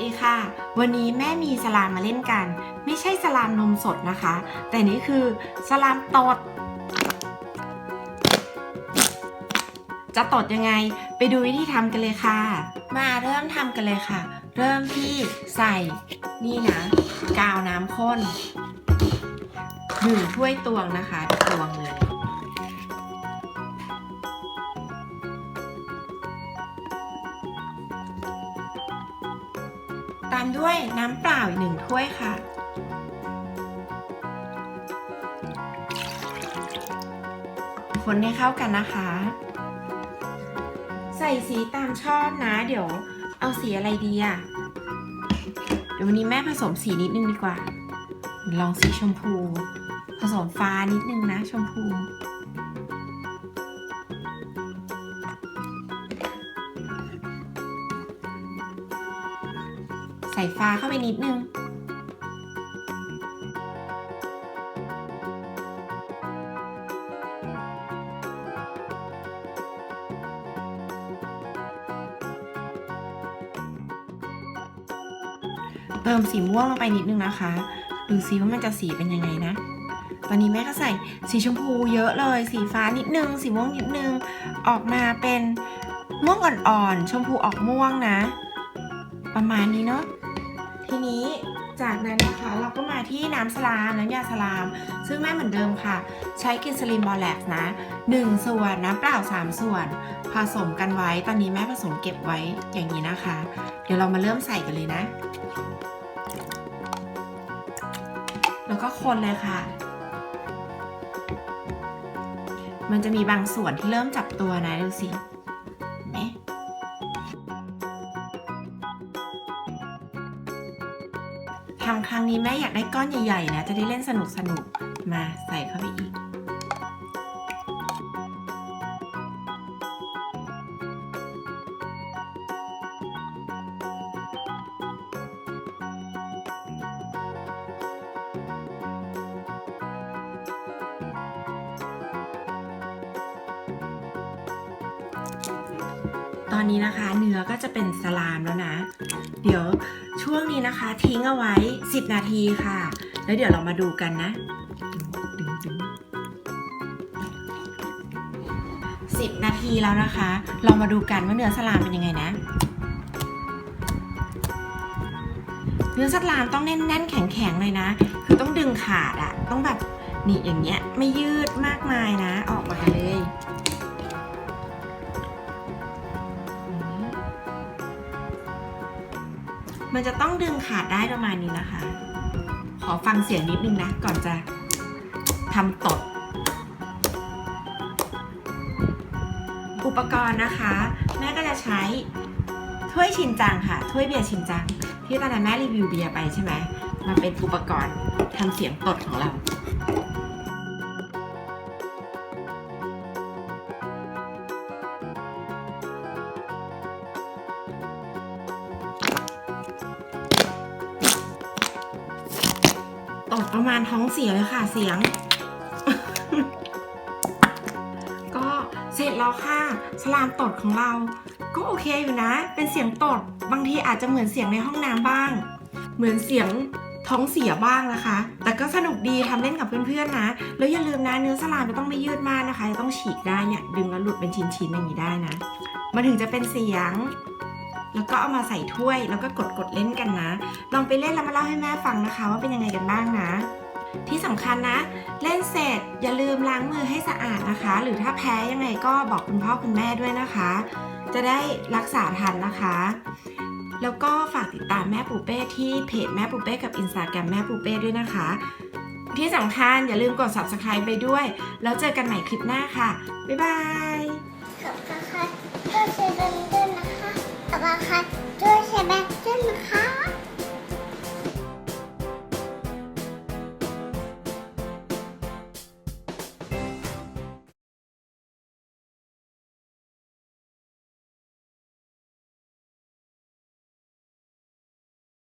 ดีค่ะ วันนี้แม่มีสลามมาเล่นกัน ไม่ใช่สลามนมสดนะคะ แต่นี่คือสลามตด จะตดยังไงไปดูวิธีทำกันเลยค่ะ มาเริ่มทำกันเลยค่ะ เริ่มที่ใส่นี่นะ กาวน้ำข้นหนึ่งถ้วยตวงนะคะตวงเลย ตามด้วยน้ำเปล่าอีกหนึ่งถ้วยค่ะ คนให้เข้ากันนะคะ ใส่สีตามชอบนะ เดี๋ยวเอาสีอะไรดีอะเดี๋ยววันนี้แม่ผสมสีนิดนึงดีกว่า ลองสีชมพู ผสมฟ้านิดนึงนะชมพู ใส่ฟ้าเข้าไปนิดนึง เติมสีม่วงลงไปนิดนึงนะคะ ดูซิว่ามันจะสีเป็นยังไงนะตอนนี้แม่ก็ใส่สีชมพูเยอะเลย สีฟ้านิดนึง สีม่วงนิดนึง ออกมาเป็นม่วงอ่อนๆ ชมพูออกม่วงนะ ประมาณนี้เนาะ ทีนี้จากนั้นนะคะเราก็มาที่น้ำสลามน้ำยาสลาม ซึ่งแม่เหมือนเดิมค่ะ ใช้กินสลิมบอลแลกนะ 1 ส่วนน้ำเปล่า 3 ส่วน ผสมกันไว้ตอนนี้แม่ผสมเก็บไว้อย่างนี้นะคะ เดี๋ยวเรามาเริ่มใส่กันเลยนะ แล้วก็คนเลยค่ะ มันจะมีบางส่วนที่เริ่มจับตัวนะดูสิ ทำครั้งนี้แม่อยากได้ก้อนใหญ่ๆนะ จะได้เล่นสนุกสนุกๆมาใส่เข้าไปอีก อนนี้นะคะ เนื้อก็จะเป็นสลามแล้วนะ เดี๋ยวช่วงนี้นะคะ ทิ้งเอาไว้ 10 นาทีค่ะ แล้วเดี๋ยวเรามาดูกันนะสิบนาทีแล้วนะคะ เรามาดูกันว่าเนื้อสลามเป็นยังไงนะ เนื้อสลามต้องแน่นๆแข็งๆเลยนะ คือต้องดึงขาดอะต้องแบบนี่อย่างเงี้ย ไม่ยืดมากมายนะ ออกมาเลย มันจะต้องดึงขาดได้ประมาณนี้นะคะ ขอฟังเสียงนิดนึงนะ ก่อนจะทำตด อุปกรณ์นะคะ แม่ก็จะใช้ถ้วยชินจังค่ะ ถ้วยเบียร์ชินจัง ที่ตอนนั้นแม่รีวิวเบียร์ไปใช่ไหมมาเป็นอุปกรณ์ทำเสียงตดของเรา ตดประมาณท้องเสียเลยค่ะเสียง ก็เสร็จแล้วค่ะสลามตดของเรา ก็โอเคอยู่นะ เป็นเสียงตด บางทีอาจจะเหมือนเสียงในห้องน้ำบ้าง เหมือนเสียงท้องเสียบ้างนะคะ แต่ก็สนุกดีทำเล่นกับเพื่อนๆนะ แล้วอย่าลืมนะเนื้อสลามจะต้องไม่ยืดมากนะคะ จะต้องฉีกได้เนี่ยดึงแล้วหลุดเป็นชิ้นๆอย่างนี้ได้นะ มันถึงจะเป็นเสียง แล้วก็เอามาใส่ถ้วย แล้วก็กดกดๆเล่นกันนะ ลองไปเล่นแล้วมาเล่าให้แม่ฟังนะคะ ว่าเป็นยังไงกันบ้างนะ ที่สำคัญนะ เล่นเสร็จอย่าลืมล้างมือให้สะอาดนะคะ หรือถ้าแพ้ยังไงก็บอกคุณพ่อคุณแม่ด้วยนะคะ จะได้รักษาทันนะคะ แล้วก็ฝากติดตามแม่ปูเป้ที่เพจแม่ปูเป้กับอินสตาแกรมแม่ปูเป้ด้วยนะคะที่สำคัญอย่าลืมกด subscribe ไปด้วย แล้วเจอกันใหม่คลิปหน้าค่ะ บ๊ายบาย ขอบคุณค่ะช่วยแชร์ด้วยนะคะขอบคุณค่ะช่วยแชร์ด้วยนะคะ